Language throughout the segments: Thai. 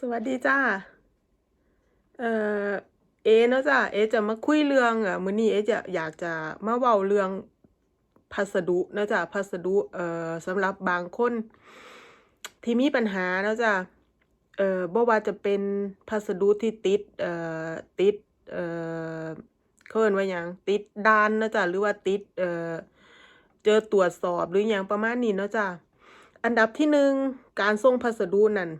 สวัสดีจ้า เอ่อ เอเนาะจ้าเอจะมาคุยเรื่องอะมื้อนี้เอจะอยากจะมาเว้าเรื่องพัสดุเนาะจ้าพัสดุ เอ่อสำหรับบางคน ที่มีปัญหาเนาะจ้าเอ่อบ่ว่าจะเป็นพัสดุที่ติด เอ่อ ติด เอ่อเขาเอิ้นว่ายังติดด่านเนาะจ้าหรือว่าติด เอ่อ เจอตรวจสอบหรือหยังประมาณนี้เนาะจ้าอันดับที่หนึ่งการส่งพัสดุนั่น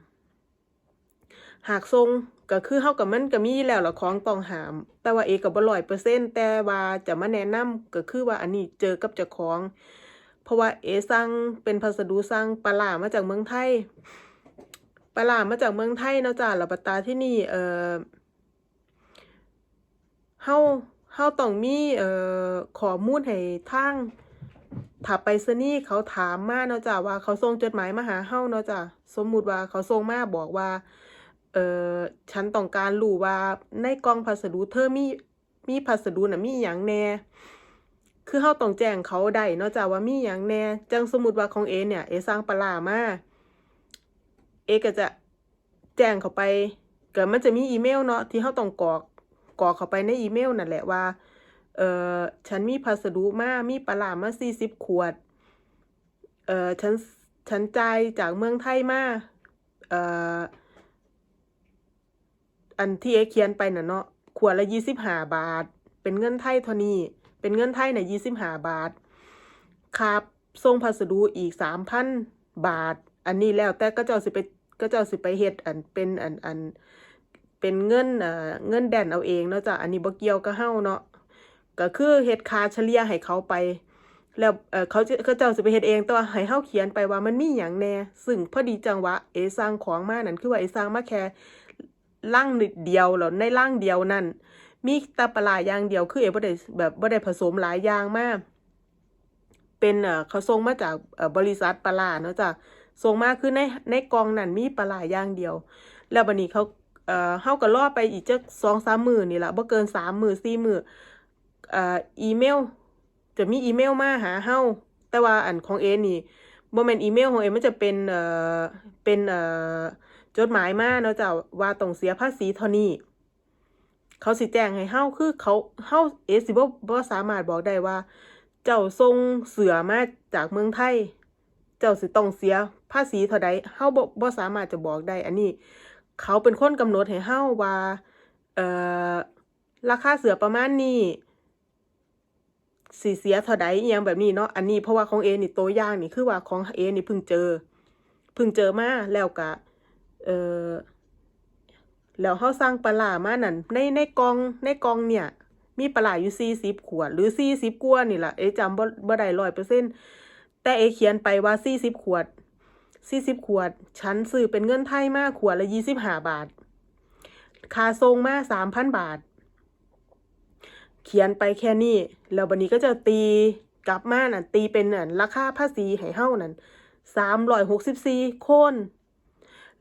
หากส่งก็คือเฮากับมันก็มีแล้วละของต้องหาม แต่ว่าเอก็บ่100%แต่ว่าจะมาแนะนำก็คือว่าอันนี้เจอกับเจ้าของ เพราะว่าเอสั่งเป็นพัสดุสั่งปลาร้ามาจากเมืองไทยปลาร้ามาจากเมืองไทยเนาะจ้ะแล้วบัดตาที่นี่เออเฮาเฮาต้องมีเอ่อขอมูลให้ทางถ้าไปรษณีย์เขาถามมาเนาะจ้ะว่าเขาส่งจดหมายมาหาเฮาเนาะจ้ะสมมุติว่าเขาส่งมาบอกว่า เอ่อฉันต้องการรู้ว่าในกล่องพัสดุเธอมีมีพัสดุน่ะมีอิหยังแน่ คือเฮาต้องแจ้งเขาได้เนาะจ้ะว่ามีหยังแน่ จังสมมุติว่าของเอเนี่ยเอสั่งปลามาเอก็จะแจ้งเขาไปเก็มันจะมีอีเมลเนาะที่เฮาต้องกรอกกรอกเข้าไปในอีเมลนั่นแหละว่า เอ่อฉันมีพัสดุมามีปลาร้ามา40ขวด เอ่อฉันฉันจ่ายจากเมืองไทยมาเอ่อ อันที่เอเขียนไปน่ะเนาะขวดละ25บห้าบาท เป็นเงินไทยเท่านี้เป็นเงินไทยน่ะ25บาทค่าส่งพัสดุอีก3,000บาท อันนี้แล้วแต่เขาเจ้าสิไปเขาเจ้าสิไปเฮ็ดอันเป็นอันอันเป็นเงินเอ่อเงินแดนเอาเองเนาะจ้ะอันนี้บ่เกี่ยวกับเฮาเนาะก็คือเฮ็ดค่าเฉลี่ยให้เขาไป แล้วเอ่อเขาจะเขาเจ้าสิไปเฮ็ดเองแต่ว่าให้เฮาเขียนไปว่ามันมีหยังแน่ซึ่งพอดีจังหวะเอสั่งของมานั่นคือว่าเอสั่งมาแค่ ลังนิดเดียวแล้วในลังเดียวนั่นมีต่ปลาอย่างเดียวคือเอ๋บ่ได้แบบบ่ได้ผสมหลายอย่างมาก เป็นเอ่อเขาส่งมาจากบริษัทปลาเนาะจ้ะส่งมาคือในในกองนั่นมีปลาอย่างเดียว แล้วบัดนี้เขาเอ่อเฮาก็รอไปอีกจัก2-3มื้อนี่แหละบ่เกิน3มื้อ4มื้อเอ่ออีเมล จะมีอีเมลมาหาเฮาแต่ว่าอันของเอนี่บ่แม่นอีเมลของเอมันจะเป็นเอ่อเป็นเอ่อ จดหมายมาเนาะจ้ะว่าต้องเสียภาษีเท่านี้เขาสิแจ้งให้เฮาคือเขาเฮาเอสิบ่บ่สามารถบอกได้ว่า เจ้าส่งเสือมาจากเมืองไทย เจ้าสิต้องเสียภาษีเท่าใดเฮาบ่บ่สามารถจะบอกได้ อันนี้ เขาเป็นคนกำหนดให้เฮาว่าเอ่อราคาเสือประมาณนี้สิเสียเท่าใดอิหยังแบบนี้เนาะอันนี้เพราะว่าของเอนี่ตัวอย่างนี่คือว่าของเอนี่เพิ่งเจอเพิ่งเจอมาแล้วก็ เออแล้วเฮาสั่งปลามานั่นในในกองในกองเนี่ย มีปลาอยู่40ขวด หรือ40กว่านี่แหละเอจำบ่บ่ได้100%แต่เอเขียนไปว่า40ขวด40ขวด ฉันซื้อเป็นเงินไทยมากขวดละ25บาทค่าส่งมา3,000บาท เขียนไปแค่นี้แล้วบัดนี้ก็จะตีกลับมานั่นตีเป็นอันราคาภาษีให้เฮานั่น364โคน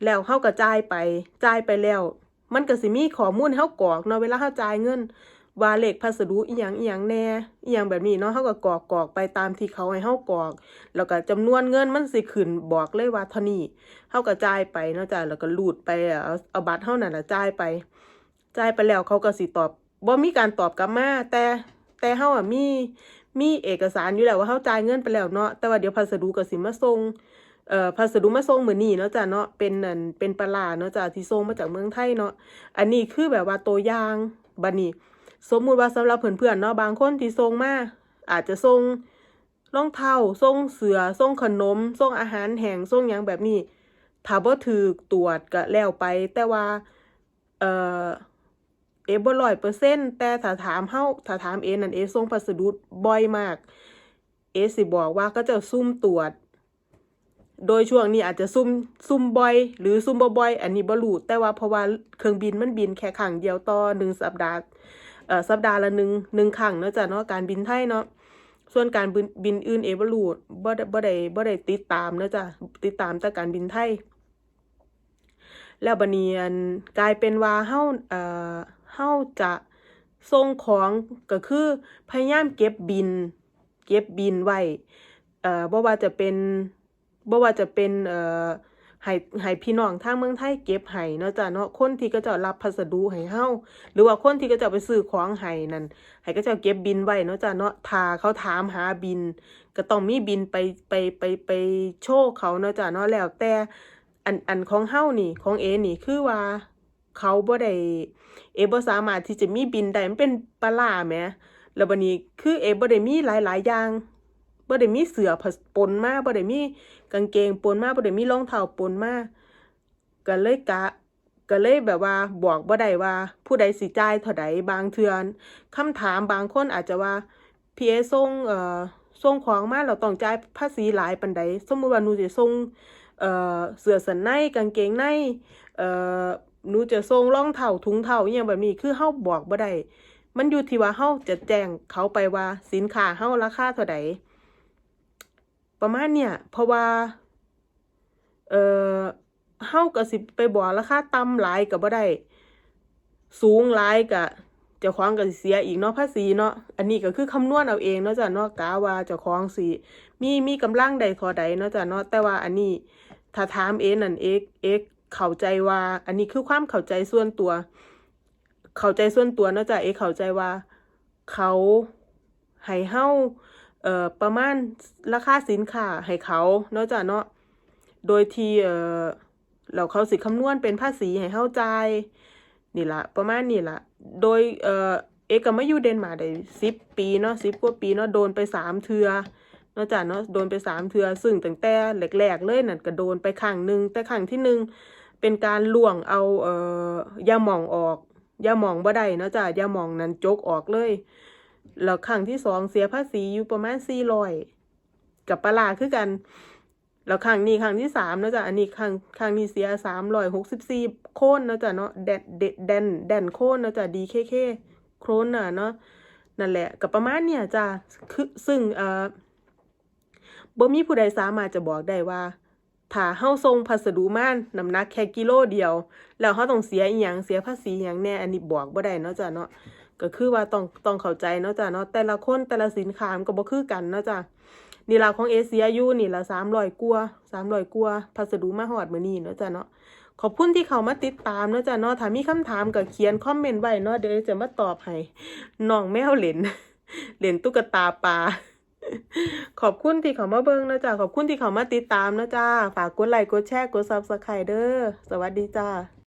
แล้วเฮาก็จ่ายไปจ่ายไปแล้ว มันก็สิมีข้อมูลให้เฮากรอกเนาะเวลาเฮาจ่ายเงิน ว่าเลขพัสดุอิหยังอิหยังแน่อิหยังแบบนี้เนาะเฮาก็กรอกกรอกไปตามที่เขาให้เฮากรอก แล้วก็จำนวนเงินมันสิขึ้นบอกเลยว่าเท่านี้เฮาก็จ่ายไปเนาะจ้ะแล้วก็รูดไปเอาเอาบัตรเฮานั่นล่ะจ่ายไปจ่ายไปแล้วเขาก็สิตอบบ่มีการตอบกลับมาแต่แต่เฮาอะมีมีเอกสารอยู่แล้วว่าเฮาจ่ายเงินไปแล้วเนาะแต่ว่าเดี๋ยวพัสดุก็สิมาส่ง เอ่อพัสดุมาส่งเหมือนี้เนาะจ้ะเนาะเป็นอันเป็นปลาร้าเนาะจ้ะที่ส่งมาจากเมืองไทยเนาะอันนี้คือแบบว่าตัวอย่างบัดนี้ สมมุติว่าสำหรับเพื่อนๆเนาะบางคนที่ส่งมาอาจจะส่งรองเท้าส่งเสือส่งขนมส่งอาหารแห้งส่งหยังแบบนี้ถ้าบ่ถูกตรวจก็แล้วไป แต่ว่า เอ่อเอบ่100%แต่ถ้าถามเฮาถ้าถามเอนั่นเอส่งพัสดุบ่อยมาก เอสิบอกว่าเขาเจ้าซุ่มตรวจ โดยช่วงนี้อาจจะซุ่มซุ่มบ่อย หรือซุ่มบ่บ่อยอันนี้บ่รู้แต่ว่าเพราะว่าเครื่องบินมันบินแค่ครั้งเดียวต่อ1สัปดาห์เอ่อสัปดาห์ละ1 1ครั้งเนาะจ้ะเนาะการบินไทยเนาะส่วนการบินบินอื่นเอบ่รู้บ่ได้บ่ได้บ่ได้ติดตามเนาะจ้ะติดตามแต่การบินไทยแล้วบัดนี้อั่นกลายเป็นว่าเฮาเอ่อเฮาจะส่งของก็คือพยายามเก็บบิลเก็บบิลไว้เอ่อบ่ว่าจะเป็น บ่ว่าจะเป็นเอ่อให้ให้พี่น้องทางเมืองไทยเก็บให้เนาะจ้ะเนาะคนที่ก็จะรับพัสดุให้เฮาหรือว่าคนที่ก็จะไปซื้อของให้นั่นให้ก็จะเก็บบินไว้เนาะจ้ะเนาะถ้าเขาถามหาบิน ก็ต้องมีบินไปไปไปไปโชว์เขาเนาะจ้ะเนาะแล้วแต่อันอันของเฮานี่ของเอนี่คือว่าเขาบ่ได้เอบ่สามารถที่จะมีบินได้มันเป็นปลาร้าแหมแล้วบัดนี้คือเอบ่ได้มีหลายๆอย่าง บ่ได้มีเสือผปนมาบ่ได้มีกางเกงปนมาบ่ได้มีรองเท้าปนมาก็เลยกะก็เลยแบบว่าบอกบ่ได้ว่า ผู้ใดสิจ่ายเท่าใดบางเทื่อคำถามบางคนอาจจะว่าพี่เอส่งเอ่อส่งของมาเราต้องจ่ายภาษีหลายปานใดสมมุติว่าหนูจะส่งเอ่อเสื้อสันในกางเกงในเอ่อหนูจะส่งรองเท้าถุงเท้าอหยังแบบนี้คือเฮาบอกบ่ได้มันอยู่ที่ว่าเฮาจะแจ้งเขาไปว่าสินค้าเฮาราคาเท่าใด ประมาณเนี่ย เพราะว่า เอ่อเฮาก็สิไปบอกราคาต่ำหลายก็บ่ได้ สูงหลายก็เจ้าของก็สิเสียอีกเนาะภาษีเนาะอันนี้ก็คือคำนวณเอาเองเนาะจ้ะเนาะกะว่าเจ้าของสิมีมีกำลังใดเท่าใดเนาะจ้ะเนาะแต่ว่าอันนี้ถ้าถามเอนั่นเอกเอกเข้าใจว่า อันนี้คือความเข้าใจส่วนตัว เข้าใจส่วนตัวเนาะจ้ะเอกเข้าใจว่า เขาให้เฮา เอ่อประมาณราคาสินค้าให้เขาเนาะจ้ะเนาะโดยที่เอ่อแล้วเขาสิคำนวณเป็นภาษีให้เฮาใจนี่ละประมาณนี้ล่ะโดยเอ่อเอกก็มาอยู่เดนมาร์กได้สิบปีเนาะสิบกว่าปีเนาะโดนไปสามเทือเนาะจ้ะเนาะโดนไปสามเทือซึ่งตั้งแต่แรกๆเลยนั่นก็โดนไปครั้งหนึ่งแต่ครั้งที่หนึ่งเป็นการล่วงเอาเอ่อยาหม่องออกยาหม่องบ่ได้เนาะจ้ะยาหม่องนั้นจกออกเลย แล้วครั้งที่สองเสียภาษีอยู่ประมาณสี่ร้อยกับปลาคือกันแล้วครั้งนี้ครั้งที่สามนะจ้ะอันนี้ครั้งครั้งนี้เสียสามร้อยหกสิบสี่โคนนะจ้ะเนาะแดดเดดแดนแดนโคนนะจ้ะดีเคเคโครนน่ะเนาะนั่นแหละกับประมาณเนี่ยจ้ะคือซึ่งเอ่อบ่มีผู้ใดสามารถจะบอกได้ว่าถ้าเฮาส่งพัสดุมาน้ำหนักแค่กิโลเดียว แล้วเฮาต้องเสียอีหยังเสียภาษีอีหยังแน่อันนี้บอกบ่ได้เนาะจ้ะเนาะ ก็คือว่าต้องต้องเข้าใจเนาะจ้ะเนาะแต่ละคนแต่ละสินค้ามันก็บ่คือกันเนาะจ้ะนี่ละของเอเชียยูนี่ละ300กว่า300กว่าพัสดุมาฮอดมือนี้เนาะจ้ะเนาะขอบคุณที่เข้ามาติดตามเนาะจ้ะเนาะถ้ามีคำถามก็เขียนคอมเมนต์ไว้เนาะเดี๋ยวจะมาตอบให้น้องแมวเล่นเล่นตุ๊กตาปลาขอบคุณที่เข้ามาเบิ่งเนาะจ้ะขอบคุณที่เข้ามาติดตามเนาะจ้าฝากกดไลค์กดแชร์กด Subscribe เด้อสวัสดีจ้า